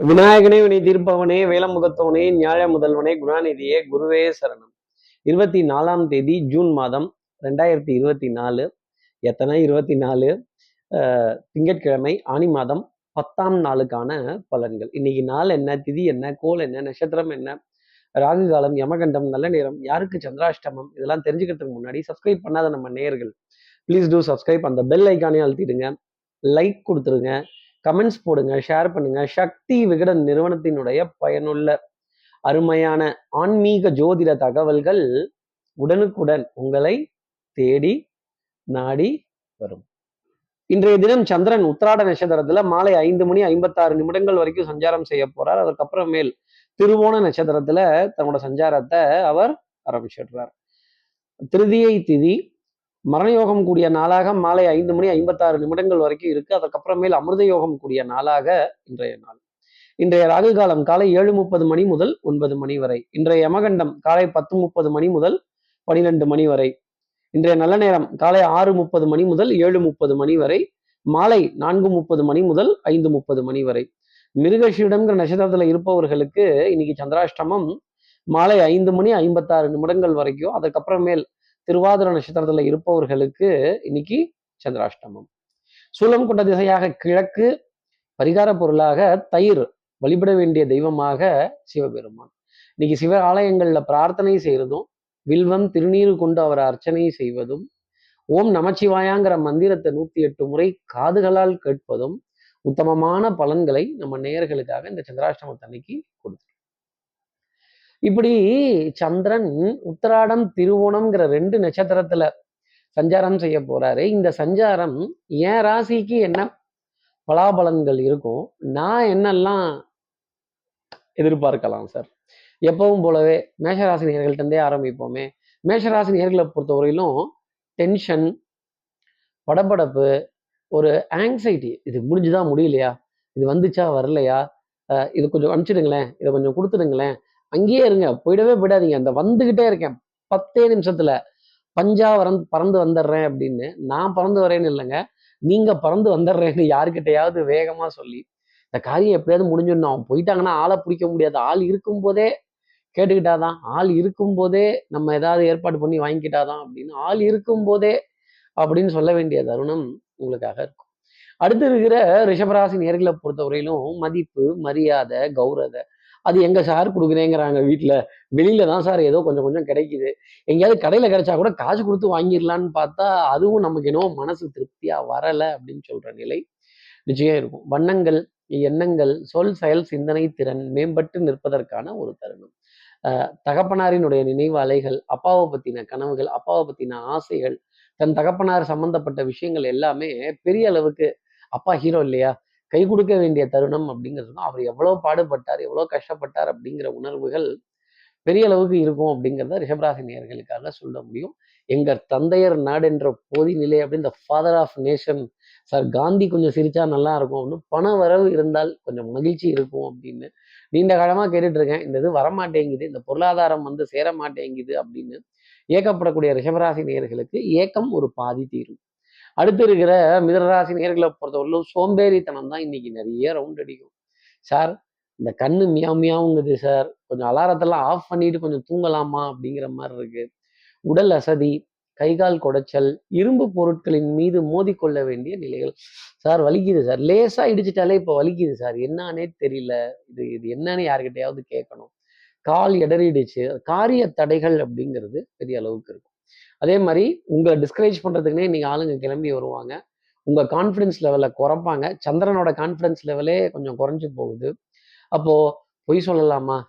விநாயகனே வினை தீர்ப்பவனே வேலமுகத்தவனே ஞாழ முதல்வனே குணாநிதியே குருவே சரணம். இருபத்தி நாலாம் தேதி ஜூன் மாதம் ரெண்டாயிரத்தி இருபத்தி நாலு எத்தனை? இருபத்தி நாலு திங்கட்கிழமை ஆனி மாதம் பத்தாம் நாளுக்கான பலன்கள். இன்னைக்கு நாள் என்ன? திதி என்ன? கோல் என்ன? நட்சத்திரம் என்ன? ராகு காலம் யமகண்டம் நல்ல நேரம் யாருக்கு சந்திராஷ்டமம்? இதெல்லாம் தெரிஞ்சுக்கிறதுக்கு முன்னாடி சப்ஸ்கிரைப் பண்ணாத நம்ம நேயர்கள் ப்ளீஸ் டூ சப்ஸ்கிரைப் அந்த பெல் ஐக்கானே அழுத்திடுங்க. லைக் கொடுத்துருங்க. கமெண்ட்ஸ் போடுங்க ஷேர் பண்ணுங்க. சக்தி விகடன் நிறுவனத்தினுடைய பயனுள்ள அருமையான ஆன்மீக ஜோதிட தகவல்கள் உடனுக்குடன் உங்களை தேடி நாடி வரும். இன்றைய தினம் சந்திரன் உத்திராட நட்சத்திரத்துல மாலை ஐந்து மணி ஐம்பத்தாறு நிமிடங்கள் வரைக்கும் சஞ்சாரம் செய்ய போறார். அதற்கப்புறமேல் திருவோண நட்சத்திரத்துல தன்னோட சஞ்சாரத்தை அவர் ஆரம்பிச்சிடுறார். திருதியை திதி மரணயோகம் கூடிய நாளாக மாலை ஐந்து மணி ஐம்பத்தாறு நிமிடங்கள் வரைக்கும் இருக்கு. அதற்கப்புறமேல் அமிர்த யோகம் கூடிய நாளாக இன்றைய நாள். இன்றைய ராகு காலம் காலை ஏழு முப்பது மணி முதல் ஒன்பது மணி வரை. இன்றைய யமகண்டம் காலை பத்து முப்பது மணி முதல் பனிரெண்டு மணி வரை. இன்றைய நல்ல நேரம் காலை ஆறு முப்பது மணி முதல் ஏழு முப்பது மணி வரை. மாலை நான்கு முப்பது மணி முதல் ஐந்து முப்பது மணி வரை. மிருகஷீடம்ங்கிற நட்சத்திரத்தில் இருப்பவர்களுக்கு இன்னைக்கு சந்திராஷ்டமம் மாலை ஐந்து மணி ஐம்பத்தாறு நிமிடங்கள் வரைக்கும். அதுக்கப்புறமேல் திருவாதிர நட்சத்திரத்துல இருப்பவர்களுக்கு இன்னைக்கு சந்திராஷ்டமம். சூலம் கொண்ட திசையாக கிழக்கு பரிகார பொருளாக தயிர் வழிபட வேண்டிய தெய்வமாக சிவபெருமான். இன்னைக்கு சிவ ஆலயங்கள்ல பிரார்த்தனை செய்யறதும் வில்வம் திருநீர் கொண்டு அவர் அர்ச்சனை செய்வதும் ஓம் நமச்சிவாயாங்கிற மந்திரத்தை நூத்தி எட்டு முறை காதுகளால் கேட்பதும் உத்தமமான பலன்களை நம்ம நேயர்களுக்காக இந்த சந்திராஷ்டமத்தன்னைக்கு கொடுத்துருக்கோம். இப்படி சந்திரன் உத்திராடம் திருவோணம்ங்கிற ரெண்டு நட்சத்திரத்துல சஞ்சாரம் செய்ய போறாரு. இந்த சஞ்சாரம் என் ராசிக்கு என்ன பலாபலன்கள் இருக்கும்? நான் என்னெல்லாம் எதிர்பார்க்கலாம் சார்? எப்பவும் போலவே மேஷராசி நேர்கள்ட்டே ஆரம்பிப்போமே. மேஷராசி நேர்களை பொறுத்தவரையிலும் டென்ஷன் படபடப்பு ஒரு ஆங்ஸைட்டி இது முடிஞ்சுதா முடியலையா? இது வந்துச்சா வரலையா? இது கொஞ்சம் அனுப்பிச்சிடுங்களேன். இதை கொஞ்சம் கொடுத்துடுங்களேன். அங்கேயே இருங்க போயிடவே போயிடாதீங்க. அந்த வந்துகிட்டே இருக்கேன். பத்தே நிமிஷத்துல பஞ்சா வரந்து பறந்து வந்துடுறேன் அப்படின்னு நான் பறந்து வரேன்னு இல்லைங்க. நீங்க பறந்து வந்துடுறேன்னு யாருக்கிட்டையாவது வேகமா சொல்லி இந்த காரியம் எப்படியாவது முடிஞ்சிடணும். அவன் போயிட்டாங்கன்னா ஆளை பிடிக்க முடியாது. ஆள் இருக்கும் போதே கேட்டுக்கிட்டாதான். ஆள் இருக்கும் போதே நம்ம ஏதாவது ஏற்பாடு பண்ணி வாங்கிக்கிட்டாதான் அப்படின்னு ஆள் இருக்கும் போதே அப்படின்னு சொல்ல வேண்டிய தருணம் உங்களுக்காக இருக்கும். அடுத்து இருக்கிற ரிஷபராசி நேர்களை பொறுத்தவரையிலும் மதிப்பு மரியாதை கௌரவ அது எங்க சார் கொடுக்குறேங்கிறாங்க வீட்டுல வெளியில தான் சார் ஏதோ கொஞ்சம் கொஞ்சம் கிடைக்குது. எங்கேயாவது கடையில கிடைச்சா கூட காசு கொடுத்து வாங்கிடலான்னு பார்த்தா அதுவும் நமக்கு என்னவோ மனசு திருப்தியா வரல அப்படின்னு சொல்ற நிலை நிச்சயம் இருக்கும். வண்ணங்கள் எண்ணங்கள் சொல் செயல் சிந்தனை திறன் மேம்பட்டு நிற்பதற்கான ஒரு தருணம். தகப்பனாரினுடைய நினைவு அலைகள் அப்பாவை பத்தின கனவுகள் அப்பாவை பத்தின ஆசைகள் தன் தகப்பனார் சம்பந்தப்பட்ட விஷயங்கள் எல்லாமே பெரிய அளவுக்கு அப்பா ஹீரோ இல்லையா? கை கொடுக்க வேண்டிய தருணம் அப்படிங்கிறதுக்கும் அவர் எவ்வளவு பாடுபட்டார் எவ்வளவு கஷ்டப்பட்டார் அப்படிங்கிற உணர்வுகள் பெரிய அளவுக்கு இருக்கும் அப்படிங்கிறத ரிஷபராசி நேர்களுக்காக சொல்ல முடியும். எங்கள் தந்தையர் நாடு என்ற போதி நிலை அப்படின்னு father of nation sir Gandhi கொஞ்சம் சிரிச்சா நல்லா இருக்கும் அப்படின்னு பண வரவு இருந்தால் கொஞ்சம் மகிழ்ச்சி இருக்கும் அப்படின்னு நீண்ட காலமாக கேட்டுட்டு இருக்கேன் இந்த இது வரமாட்டேங்குது இந்த பொருளாதாரம் வந்து சேர மாட்டேங்குது அப்படின்னு ஏக்கப்படக்கூடிய ரிஷபராசி நேர்களுக்கு ஏக்கம் ஒரு பாதி தீரும். அடுத்து இருக்கிற மிதனராசி நேர்களை பொறுத்தவரையிலும் சோம்பேறித்தனம் தான் இன்னைக்கு நிறைய ரவுண்ட் அடிக்கும். சார் இந்த கண்ணு மியாமியாவுங்குது சார் கொஞ்சம் அலாரத்தெல்லாம் ஆஃப் பண்ணிட்டு கொஞ்சம் தூங்கலாமா அப்படிங்கிற மாதிரி இருக்கு. உடல் அசதி கை கால் குடைச்சல் இரும்பு பொருட்களின் மீது மோதிக்கொள்ள வேண்டிய நிலைகள். சார் வலிக்குது சார் லேசா இடிச்சிட்டாலே இப்போ வலிக்குது சார் என்னன்னே தெரியல. இது இது என்னன்னு யார்கிட்டயாவது கேட்கணும். கால் இடறிடுச்சு காரிய தடைகள் அப்படிங்கிறது பெரிய அளவுக்கு இருக்கும். அதே மாதிரி உங்களை டிஸ்கரேஜ் பண்றதுக்குனே நீங்க ஆளுங்க கிளம்பி வருவாங்க. உங்க கான்ஃபிடன்ஸ் லெவலை குறைப்பாங்க. சந்திரனோட கான்ஃபிடன்ஸ் லெவலே கொஞ்சம் குறைஞ்சு போகுது. அப்போ பொய் சொல்லலாமா?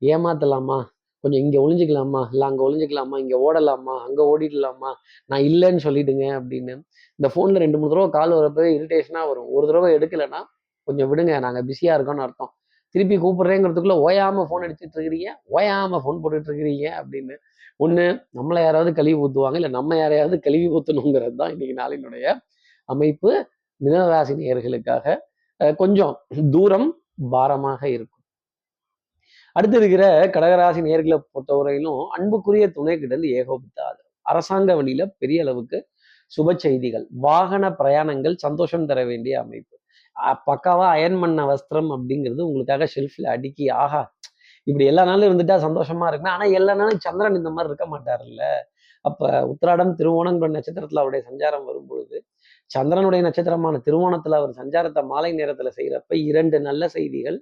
ஏமாத்தலாமா? கொஞ்சம் இங்க ஒளிஞ்சுக்கலாமா? இல்லை அங்க ஒளிஞ்சிக்கலாமா? இங்க ஓடலாமா? அங்க ஓடிடலாமா? நான் இல்லைன்னு சொல்லிடுங்க அப்படின்னு. இந்த ஃபோன்ல ரெண்டு மூணு தடவை கால் வரப்போ இரிட்டேஷனா வரும். ஒரு தடவை எடுக்கலைன்னா கொஞ்சம் விடுங்க நாங்க பிஸியா இருக்கோம்னு அர்த்தம். திருப்பி கூப்பிடுறேங்கிறதுக்குள்ள ஓயாம ஃபோன் அடிச்சுட்டு இருக்கிறீங்க ஓயாம ஃபோன் போட்டுட்டு இருக்கிறீங்க அப்படின்னு ஒண்ணு நம்மளை யாராவது கழுவி ஊத்துவாங்க இல்லை நம்ம யாரையாவது கழுவி ஊற்றணுங்கிறது தான் இன்னைக்கு நாளினுடைய அமைப்பு. மிதனராசி நேயர்களுக்காக அஹ் கொஞ்சம் தூரம் பாரமாக இருக்கும். அடுத்து இருக்கிற கடகராசி நேர்களை பொறுத்தவரையிலும் அன்புக்குரிய துணை கிடந்து ஏகோபித்த ஆதரவு. அரசாங்க வழியில பெரிய அளவுக்கு சுப செய்திகள் வாகன பிரயாணங்கள் சந்தோஷம் தர வேண்டிய அமைப்பு. பக்காவா அயன் பண்ண வஸ்திரம் அப்படிங்கிறது உங்களுக்காக ஷெல்ஃபில் அடுக்கி ஆஹா இப்படி எல்லா நாளும் இருந்துட்டா சந்தோஷமா இருக்குமே ஆனா எல்லா நாளும் சந்திரன் இந்த மாதிரி இருக்க மாட்டார்ல அப்ப உத்திராடம் திருவோணங்கிற நட்சத்திரத்துல அவருடைய சஞ்சாரம் வரும்பொழுது சந்திரனுடைய நட்சத்திரமான திருவோணத்துல அவர் சஞ்சாரத்தை மாலை நேரத்துல செய்யறப்ப இரண்டு நல்ல செய்திகள்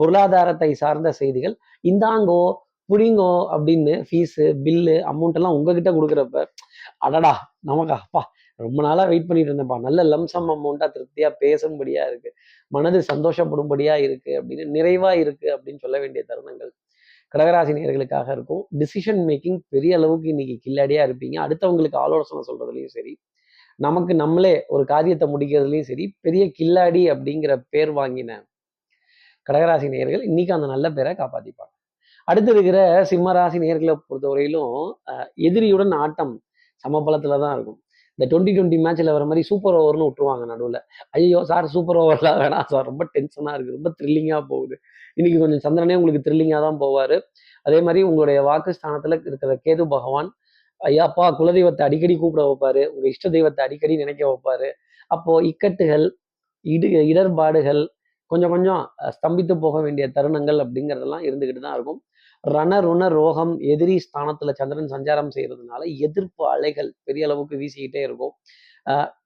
பொருளாதாரத்தை சார்ந்த செய்திகள் இந்தாங்கோ புடிங்கோ அப்படின்னு ஃபீஸு பில்லு அமௌண்ட் எல்லாம் உங்ககிட்ட கொடுக்குறப்ப அடடா நமக்கா அப்பா ரொம்ப நாளா வெயிட் பண்ணிட்டு இருந்தேன்ப்பா. நல்ல லம்சம் அமௌண்ட்டா திருப்தியா பேசும்படியா இருக்கு. மனது சந்தோஷப்படும்படியா இருக்கு அப்படின்னு நிறைவா இருக்கு அப்படின்னு சொல்ல வேண்டிய தருணங்கள் கடகராசி நேயர்களுக்காக இருக்கும். டிசிஷன் மேக்கிங் பெரிய அளவுக்கு இன்னைக்கு கில்லாடியா இருப்பீங்க. அடுத்தவங்களுக்கு ஆலோசனை சொல்றதுலயும் சரி நமக்கு நம்மளே ஒரு காரியத்தை முடிக்கிறதுலயும் சரி பெரிய கில்லாடி அப்படிங்கிற பேர் வாங்கின கடகராசி நேர்கள் இன்னைக்கு அந்த நல்ல பேரை காப்பாத்திப்பாங்க. அடுத்து இருக்கிற சிம்மராசி நேர்களை பொறுத்தவரையிலும் எதிரியுடன் ஆட்டம் சமபலத்தில் தான் இருக்கும். இந்த டுவெண்ட்டி டுவெண்ட்டி மேட்ச்ல வர மாதிரி சூப்பர் ஓவர்னு விட்டுருவாங்க நடுவில். ஐயோ சார் சூப்பர் ஓவர்லாம் வேணாம் சார் ரொம்ப டென்ஷனா இருக்கு. ரொம்ப த்ரில்லிங்காக போகுது. இன்னைக்கு கொஞ்சம் சந்திரனே உங்களுக்கு த்ரில்லிங்காக தான் போவார். அதே மாதிரி உங்களுடைய வாக்கு ஸ்தானத்தில் இருக்கிற கேது பகவான் ஐயாப்பா குலதெய்வத்தை அடிக்கடி கூப்பிட வைப்பாரு. உங்கள் இஷ்ட தெய்வத்தை அடிக்கடி நினைக்க வைப்பாரு. அப்போ இக்கட்டுகள் இடு இடர்பாடுகள் கொஞ்சம் கொஞ்சம் ஸ்தம்பித்து போக வேண்டிய தருணங்கள் அப்படிங்கிறதெல்லாம் இருந்துக்கிட்டு தான் இருக்கும். ரணருண ரோகம் எதிரி ஸ்தானத்துல சந்திரன் சஞ்சாரம் செய்யறதுனால எதிர்ப்பு அலைகள் பெரிய அளவுக்கு வீசிக்கிட்டே இருக்கும்.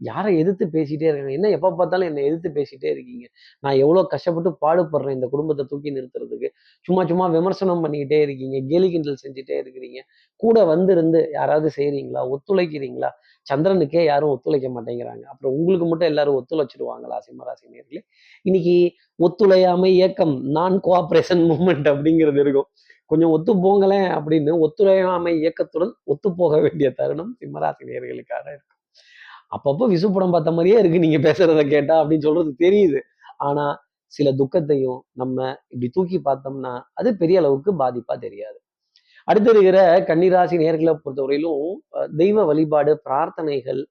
யாரை எதிர்த்து பேசிட்டே இருக்காங்க? என்ன எப்போ பார்த்தாலும் என்னை எதிர்த்து பேசிட்டே இருக்கீங்க. நான் எவ்வளோ கஷ்டப்பட்டு பாடுபடுறேன் இந்த குடும்பத்தை தூக்கி நிறுத்துறதுக்கு? சும்மா சும்மா விமர்சனம் பண்ணிக்கிட்டே இருக்கீங்க கேலி கிண்டல் செஞ்சுட்டே இருக்கிறீங்க. கூட வந்திருந்து யாராவது செய்கிறீங்களா ஒத்துழைக்கிறீங்களா? சந்திரனுக்கே யாரும் ஒத்துழைக்க மாட்டேங்கிறாங்க. அப்புறம் உங்களுக்கு மட்டும் எல்லாரும் ஒத்துழைச்சிடுவாங்களா சிம்மராசி நேர்களே? இன்னைக்கு ஒத்துழையாமை இயக்கம் நான் கோஆப்ரேஷன் மூமெண்ட் அப்படிங்கிறது இருக்கும். கொஞ்சம் ஒத்து போங்களேன் அப்படின்னு ஒத்துழையாமை இயக்கத்துடன் ஒத்து போக வேண்டிய தருணம் சிம்மராசி நேர்களுக்காக இருக்கும். அப்பப்போ விசு படம் பார்த்த மாதிரியே இருக்கு. நீங்க பேசுறத கேட்டா அப்படின்னு சொல்றது தெரியுது. ஆனா சில துக்கத்தையும் நம்ம இப்படி தூக்கி பார்த்தோம்னா அது பெரிய அளவுக்கு பாதிப்பா தெரியாது. அடுத்து இருக்கிற கன்னிராசி நேர்களை பொறுத்தவரையிலும் தெய்வ வழிபாடு பிரார்த்தனைகள்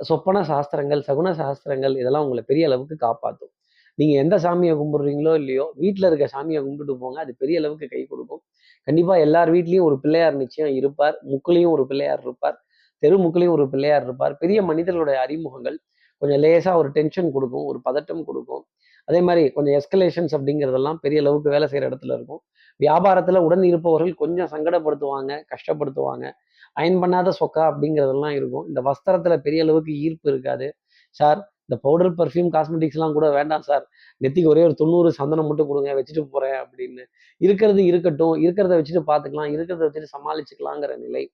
சொப்பன சாஸ்திரங்கள் சகுன சாஸ்திரங்கள் இதெல்லாம் உங்களை பெரிய அளவுக்கு காப்பாற்றும் நீங்கள் எந்த சாமியை கும்பிட்றீங்களோ இல்லையோ வீட்டில் இருக்க சாமியை கும்பிட்டு போங்க. அது பெரிய அளவுக்கு கை கொடுக்கும். கண்டிப்பாக எல்லார் வீட்லேயும் ஒரு பிள்ளையார் நிச்சயம் இருப்பார். முக்குலையும் ஒரு பிள்ளையார் இருப்பார். தெரு முக்குலையும் ஒரு பிள்ளையார் இருப்பார். பெரிய மனிதர்களுடைய அறிமுகங்கள் கொஞ்சம் லேசாக ஒரு டென்ஷன் கொடுக்கும் ஒரு பதட்டம் கொடுக்கும். அதே மாதிரி கொஞ்சம் எஸ்கலேஷன்ஸ் அப்படிங்கிறதெல்லாம் பெரிய அளவுக்கு வேலை செய்கிற இடத்துல இருக்கும். வியாபாரத்தில் உடன் இருப்பவர்கள் கொஞ்சம் சங்கடப்படுத்துவாங்க கஷ்டப்படுத்துவாங்க. அயன் பண்ணாத சொக்கா அப்படிங்கிறதெல்லாம் இருக்கும். இந்த வஸ்திரத்தில் பெரிய அளவுக்கு ஈர்ப்பு இருக்காது. சார் இந்த பவுடர் பர்ஃப்யூம் காஸ்மெட்டிக்ஸ்லாம் கூட வேண்டாம் சார் நெத்திக்கு ஒரே ஒரு தொண்ணூறு சந்தனம் மட்டும் கொடுங்க வச்சுட்டு போகிறேன் அப்படின்னு. இருக்கிறது இருக்கட்டும் இருக்கிறத வச்சுட்டு பார்த்துக்கலாம் இருக்கிறத வச்சுட்டு சமாளிச்சுக்கலாங்கிற நிலை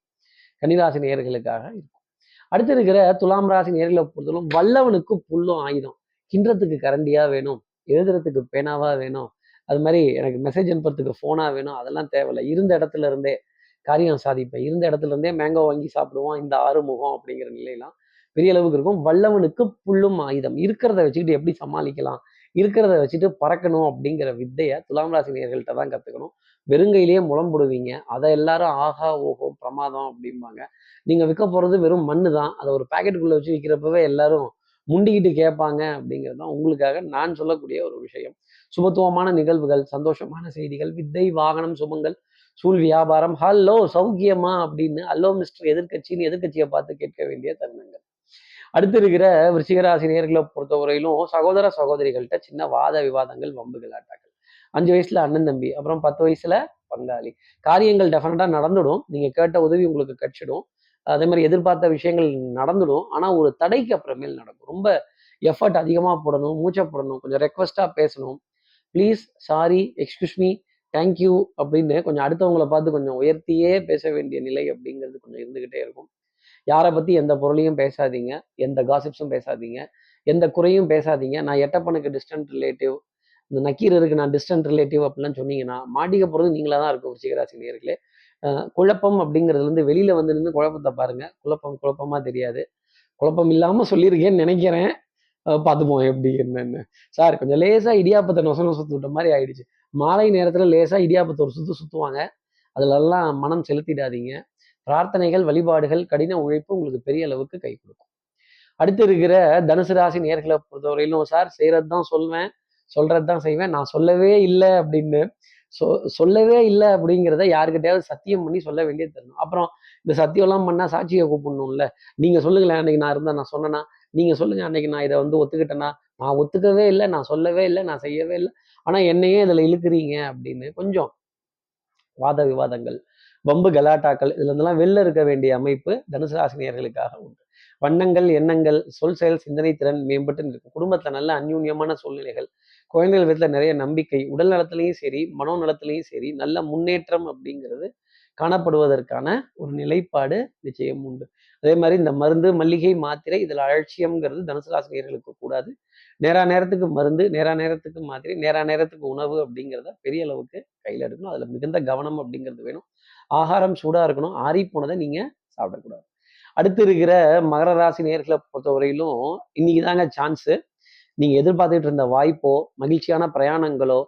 கன்னிராசி நேர்களுக்காக இருக்கும். அடுத்து இருக்கிற துலாம் ராசி நேர்களை பொறுத்தவரைக்கும் வல்லவனுக்கு புல்லும் ஆயுதம். கிண்டத்துக்கு கரண்டியாக வேணும் எழுதுறதுக்கு பேனாவாக வேணும் அது மாதிரி எனக்கு மெசேஜ் அனுப்புறதுக்கு ஃபோனாக வேணும் அதெல்லாம் தேவையில்லை. இருந்த இடத்துல இருந்தே காரியம் சாதிப்பேன். இருந்த இடத்துல இருந்தே மேங்கோ வாங்கி சாப்பிடுவோம் இந்த ஆறுமுகம் அப்படிங்கிற நிலையெல்லாம் பெரிய அளவுக்கு இருக்கும். வல்லவனுக்கு புல்லும் ஆயுதம். இருக்கிறத வச்சுக்கிட்டு எப்படி சமாளிக்கலாம்? இருக்கிறத வச்சுட்டு பறக்கணும் அப்படிங்கிற வித்தையை துலாம் ராசி நேர்கள்ட்ட தான் கற்றுக்கணும் வெறுங்கையிலேயே முழம்புடுவீங்க அதை எல்லாரும் ஆஹா ஓஹோ பிரமாதம் அப்படிம்பாங்க. நீங்கள் விற்க போகிறது வெறும் மண்ணு தான். அதை ஒரு பேக்கெட்டுக்குள்ளே வச்சு விற்கிறப்பவே எல்லாரும் முண்டிக்கிட்டு கேட்பாங்க அப்படிங்கிறது தான் உங்களுக்காக நான் சொல்லக்கூடிய ஒரு விஷயம். சுபத்துவமான நிகழ்வுகள் சந்தோஷமான செய்திகள் வித்தை வாகனம் சுபங்கள் சூழ் வியாபாரம் ஹலோ சௌக்கியமா அப்படின்னு ஹலோ மிஸ்டர் எதிர்க்கட்சின்னு எதிர்க்கட்சியை பார்த்து கேட்க வேண்டிய தருணங்கள். அடுத்து இருக்கிற விருச்சிகராசி நேர்களை பொறுத்தவரையிலும் சகோதர சகோதரிகள்கிட்ட சின்ன வாத விவாதங்கள் வம்புகள் ஆட்டாக்கள் அஞ்சு வயசுல அண்ணன் தம்பி அப்புறம் பத்து வயசுல பங்காளி. காரியங்கள் டெஃபினட்டா நடந்துடும். நீங்க கேட்ட உதவி உங்களுக்கு கிடைச்சிடும். அதே மாதிரி எதிர்பார்த்த விஷயங்கள் நடந்துடும். ஆனா ஒரு தடைக்கு அப்புறமேல் நடக்கும். ரொம்ப எஃபர்ட் அதிகமா போடணும் மூச்சை போடணும் கொஞ்சம் ரெக்வஸ்டா பேசணும். Please sorry excuse me thank you அப்படின்னு கொஞ்சம் அடுத்தவங்களை பார்த்து கொஞ்சம் உயர்த்தியே பேச வேண்டிய நிலை அப்படிங்கிறது கொஞ்சம் இருந்துகிட்டே இருக்கும். யாரை பற்றி எந்த பொருளையும் பேசாதீங்க எந்த காசிப்ஸும் பேசாதீங்க எந்த குறையும் பேசாதீங்க. நான் எட்டப்பனுக்கு டிஸ்டன்ட் ரிலேட்டிவ் இந்த நக்கீரருக்கு நான் டிஸ்டன்ட் ரிலேட்டிவ் அப்படிலாம் சொன்னீங்கன்னா மாட்டிக்க போகிறது நீங்களாக தான் இருக்கும் ரிச்சிகராசி நேர்களே குழப்பம் அப்படிங்கிறதுலேருந்து வெளியில் வந்து நின்று குழப்பத்தை பாருங்க. குழப்பம் குழப்பமாக தெரியாது. குழப்பம் இல்லாமல் சொல்லியிருக்கேன்னு நினைக்கிறேன். பார்த்துப்போம் எப்படி என்னன்னு. சார் கொஞ்சம் லேசாக இடியாப்பத்தை நொச சுற்று விட்ட மாதிரி ஆயிடுச்சு. மாலை நேரத்தில் லேசாக இடியாப்பத்தை ஒரு சுற்று சுற்றுவாங்க அதுலெல்லாம் மனம் செலுத்திடாதீங்க. பிரார்த்தனைகள் வழிபாடுகள் கடின உழைப்பு உங்களுக்கு பெரிய அளவுக்கு கை கொடுக்கும். அடுத்து இருக்கிற தனுசு ராசி நேர்களை பொறுத்தவரையிலும் சார் செய்யறது தான் சொல்வேன் சொல்றது தான் செய்வேன். நான் சொல்லவே இல்லை அப்படின்னு சொ சொல்லவே இல்லை அப்படிங்கிறத யாருக்கிட்டையாவது சத்தியம் பண்ணி சொல்ல வேண்டியது தரணும். அப்புறம் இந்த சத்தியம்லாம் பண்ணால் சாட்சியை கூப்பிடணும்ல. நீங்கள் சொல்லுங்களேன் அன்னைக்கு நான் இருந்தால் நான் சொன்னேன்னா நீங்கள் சொல்லுங்கள் அன்னைக்கு நான் இதை வந்து ஒத்துக்கிட்டேன்னா நான் ஒத்துக்கவே இல்லை நான் சொல்லவே இல்லை நான் செய்யவே இல்லை. ஆனால் என்னையே இதில் இழுக்கிறீங்க அப்படின்னு கொஞ்சம் வாத விவாதங்கள் வம்பு கலாட்டாக்கள் இதுல இருந்தெல்லாம் வெளில இருக்க வேண்டிய அமைப்பு தனுசு ராசினியர்களுக்காக உண்டு. வண்ணங்கள் எண்ணங்கள் சொல் செயல் சிந்தனை திறன் மேம்பட்டு இருக்கும் குடும்பத்துல நல்ல அந்யூன்யமான சூழ்நிலைகள் குழந்தைகள் விதத்துல நிறைய நம்பிக்கை உடல் நலத்திலையும் சரி மனோ நலத்திலையும் சரி நல்ல முன்னேற்றம் அப்படிங்கிறது காணப்படுவதற்கான ஒரு நிலைப்பாடு நிச்சயம் உண்டு. அதே மாதிரி இந்த மருந்து மல்லிகை மாத்திரை இதில் அலட்சியம்ங்கிறது தனுசு ராசினியர்களுக்கு கூடாது. நேரா நேரத்துக்கு மருந்து நேரா நேரத்துக்கு மாத்திரை நேரா நேரத்துக்கு உணவு அப்படிங்கிறத பெரிய அளவுக்கு கையில் எடுக்கணும். அதில் மிகுந்த கவனம் அப்படிங்கிறது வேணும். ஆகாரம் சூடாக இருக்கணும். ஆறி போனதை நீங்கள் சாப்பிடக்கூடாது. அடுத்து இருக்கிற மகர ராசி நேர்களை பொறுத்தவரையிலும் இன்னைக்கு தாங்க சான்ஸு நீங்கள் எதிர்பார்த்துட்டு இருந்த வாய்ப்போ மகிழ்ச்சியான பிரயாணங்களோ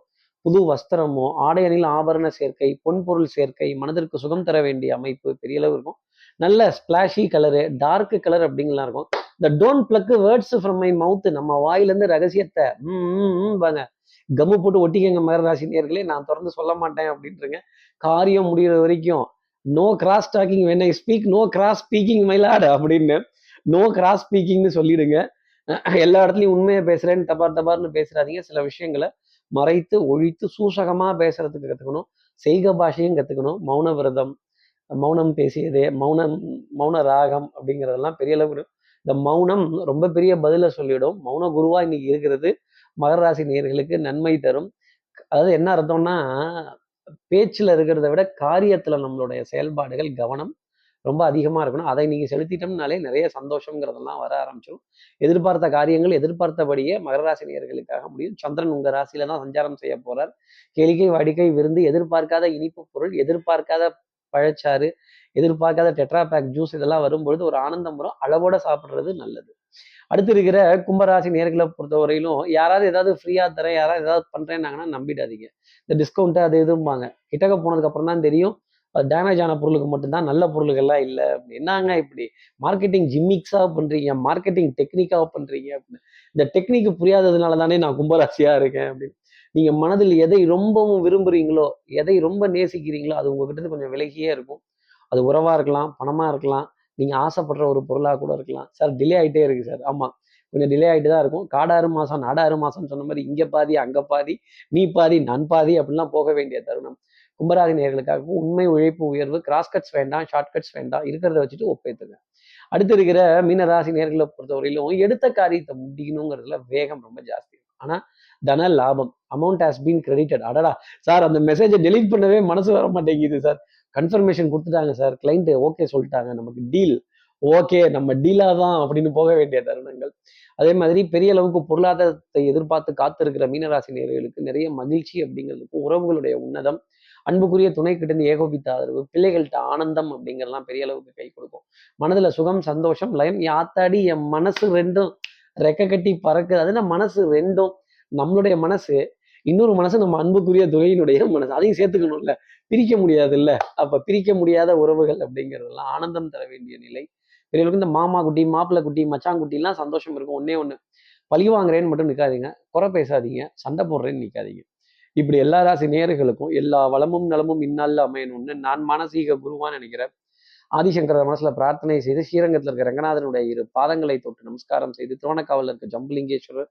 புது வஸ்திரமோ ஆடை அணியில் ஆபரண சேர்க்கை பொன்பொருள் சேர்க்கை மனதிற்கு சுகம் தர வேண்டிய அமைப்பு பெரிய அளவு இருக்கும். நல்ல ஸ்பிளாஷி கலரு டார்க் கலர் அப்படிங்கலாம் இருக்கும். இந்த don't pluck words from my mouth நம்ம வாயிலேருந்து ரகசியத்தை ம் வாங்க கம்மு போட்டு ஒட்டிக்கங்க மகர ராசி நேர்களே நான் தொடர்ந்து சொல்ல மாட்டேன் அப்படின்றங்க. காரியம் முடிகிற வரைக்கும் no cross talking when I speak no cross speaking மயிலாடு அப்படின்னு நோ கிராஸ் ஸ்பீக்கிங்னு சொல்லிடுங்க. எல்லா இடத்துலையும் உண்மையை பேசுறேன்னு தபார் தபார்னு பேசுறாதீங்க. சில விஷயங்களை மறைத்து ஒழித்து சூசகமா பேசுறதுக்கு கத்துக்கணும். செய்க பாஷையும் கத்துக்கணும். மௌன விரதம் மௌனம் பேசியது மௌனம் மௌன ராகம் அப்படிங்கிறதெல்லாம் பெரிய அளவு இந்த மௌனம் ரொம்ப பெரிய பதில சொல்லிடும். மௌன குருவா இன்னைக்கு இருக்கிறது. மகர ராசி நேர்களுக்கு நன்மை தரும். அதாவது என்ன அர்த்தம்னா பேச்சில் இருக்கிறத விட காரியத்தில் நம்மளுடைய செயல்பாடுகள் கவனம் ரொம்ப அதிகமாக இருக்கணும். அதை நீங்கள் செலுத்திட்டோம்னாலே நிறைய சந்தோஷங்கிறதெல்லாம் வர ஆரம்பிச்சிடும் எதிர்பார்த்த காரியங்கள் எதிர்பார்த்தபடியே மகர ராசி நேர்களுக்காக முடியும். சந்திரன் உங்கள் ராசியில தான் சஞ்சாரம் செய்ய போறார். கேளிக்கை வடிக்கை விருந்து எதிர்பார்க்காத இனிப்பு பொருள் எதிர்பார்க்காத பழச்சாறு எதிர்பார்க்காத டெட்ராபேக் ஜூஸ் இதெல்லாம் வரும்பொழுது ஒரு ஆனந்தம் வரும். அளவோட சாப்பிட்றது நல்லது. அடுத்து இருக்கிற கும்பராசி நேர்களை பொறுத்தவரையிலும் யாராவது ஏதாவது ஃப்ரீயாக தரேன் யாராவது ஏதாவது பண்ணுறேன்னாங்கன்னா நம்பிடாதீங்க. இந்த டிஸ்கவுண்ட்டு அது எதுவும்பாங்க கிட்டக்க போனதுக்கு அப்புறம் தான் தெரியும். டேமேஜ் ஆன பொருளுக்கு மட்டும்தான் நல்ல பொருளுக்கெல்லாம் இல்லை. என்னங்க இப்படி? மார்க்கெட்டிங் ஜிம்மிக்ஸாக பண்ணுறீங்க மார்க்கெட்டிங் டெக்னிக்காக பண்ணுறீங்க அப்படின்னு. இந்த டெக்னிக் புரியாததுனால தானே நான் கும்பராசியாக இருக்கேன் அப்படின்னு. நீங்கள் மனதில் எதை ரொம்பவும் விரும்புகிறீங்களோ எதை ரொம்ப நேசிக்கிறீங்களோ அது உங்ககிட்ட கொஞ்சம் விலகியே இருக்கும். அது உறவாக இருக்கலாம் பணமாக இருக்கலாம் நீங்கள் ஆசைப்படுற ஒரு பொருளாக கூட இருக்கலாம். சார் டிலே ஆகிட்டே இருக்குது சார். ஆமாம் கொஞ்சம் டிலே ஆகிட்டு தான் இருக்கும். காடாறு மாதம் நாடாறு மாதம்னு சொன்ன மாதிரி இங்கே பாதி அங்கே பாதி நீ பாதி நான் பாதி அப்படிலாம் போக வேண்டிய தருணம். கும்பராசி நேர்களுக்காகவும் உண்மை உழைப்பு உயர்வு கிராஸ் கட்ஸ் வேண்டாம் ஷார்ட் கட்ஸ் வேண்டாம் இருக்கிறத வச்சுட்டு ஒப்பேத்துங்க. அடுத்து இருக்கிற மீனராசி நேர்களை பொறுத்தவரையிலும் எடுத்த காரியத்தை முடிக்கணுங்கிறதுல வேகம் ரொம்ப ஜாஸ்தி. ஆனா தன லாபம் அமௌண்ட் ஹாஸ் பீன் கிரெடிட்டட் அடடா சார் அந்த மெசேஜை டெலிட் பண்ணவே மனசு வர மாட்டேங்குது சார். கன்ஃபர்மேஷன் கொடுத்துட்டாங்க சார் கிளைண்ட்டு ஓகே சொல்லிட்டாங்க. நமக்கு டீல் ஓகே நம்ம டீலா தான் அப்படின்னு போக வேண்டிய தருணங்கள். அதே மாதிரி பெரிய அளவுக்கு பொருளாதாரத்தை எதிர்பார்த்து காத்திருக்கிற மீனராசி நேர்களுக்கு நிறைய மகிழ்ச்சி அப்படிங்கிறதுக்கும் உறவுகளுடைய உன்னதம் அன்புக்குரிய துணை கிட்ட ஏகோபித்த ஆதரவு பிள்ளைகள்கிட்ட ஆனந்தம் அப்படிங்கிறலாம் பெரிய அளவுக்கு கை கொடுக்கும். மனதில் சுகம் சந்தோஷம் லயம் யாத்தாடி என் மனசு ரெண்டும் ரெக்க கட்டி பறக்குது. அதுனா மனசு ரெண்டும்? நம்மளுடைய மனசு இன்னொரு மனசு நம்ம அன்புக்குரிய துறையினுடைய மனசு. அதையும் சேர்த்துக்கணும்ல. பிரிக்க முடியாதுல்ல. அப்ப பிரிக்க முடியாத உறவுகள் அப்படிங்கிறதெல்லாம் ஆனந்தம் தர வேண்டிய நிலை. பெரியவர்களுக்கு இந்த மாமா குட்டி மாப்பிள்ளை குட்டி மச்சான் குட்டிலாம் சந்தோஷம் இருக்கும். ஒன்னே ஒன்று பழி வாங்குறேன்னு மட்டும் நிற்காதீங்க குறை பேசாதீங்க. சண்டை போடுறேன்னு நிற்காதீங்க இப்படி எல்லா ராசி நேர்களுக்கும் எல்லா வளமும் நலமும் இந்நாளில் அமையணும்னு நான் மானசீக குருவான்னு நினைக்கிறேன். ஆதிசங்கர மனசுல பிரார்த்தனை செய்து ஸ்ரீரங்கத்தில் இருக்க ரங்கநாதனுடைய இரு பாதங்களை தொட்டு நமஸ்காரம் செய்து திருவண்ணக்காவலில் இருக்க ஜம்புலிங்கேஸ்வரர்